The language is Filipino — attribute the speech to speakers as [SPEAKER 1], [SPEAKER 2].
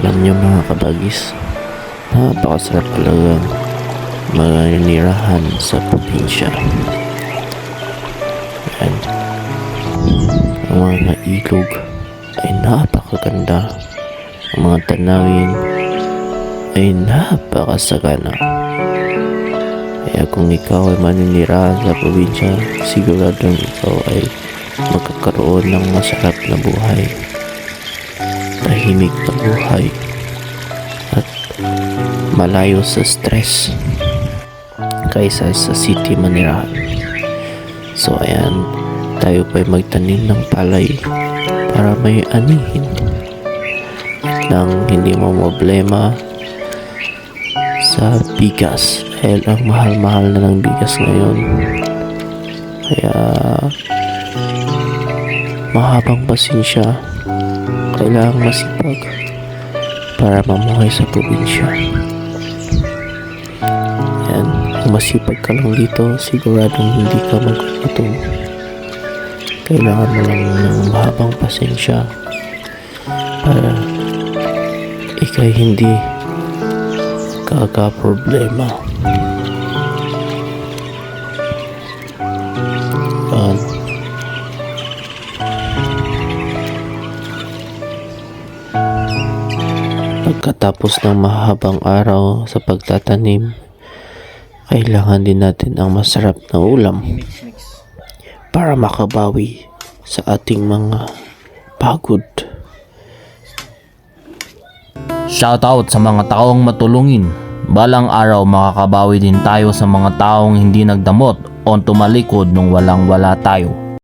[SPEAKER 1] Alam nyo mga kabagis, napakasarap talagang maninirahan sa probinsya. Ayan. Ang mga ilog ay napakaganda. Ang mga tanawin ay napakasagana. Kaya kung ikaw ay maninirahan sa probinsya, siguradong ikaw ay magkakaroon ng masarap na buhay. Tahimik na buhay. At malayo sa stress kaysa sa city manirahan. So ayan, tayo pa'y magtanim ng palay para may anihin. Nang hindi mo problema sa bigas dahil ang mahal-mahal na ng bigas ngayon. Kaya mahabang pasensya kailangang masipag para mamuhay sa probinsya. Yan, kung masipag ka lang dito, siguradong hindi ka magugutom. Kailangan mo lang ng mahabang pasensya para ikay hindi kaka-problema. Yan. Pagkatapos ng mahabang araw sa pagtatanim, kailangan din natin ang masarap na ulam para makabawi sa ating mga pagod.
[SPEAKER 2] Shoutout sa mga taong matulungin. Balang araw makakabawi din tayo sa mga taong hindi nagdamot o tumalikod nung walang wala tayo.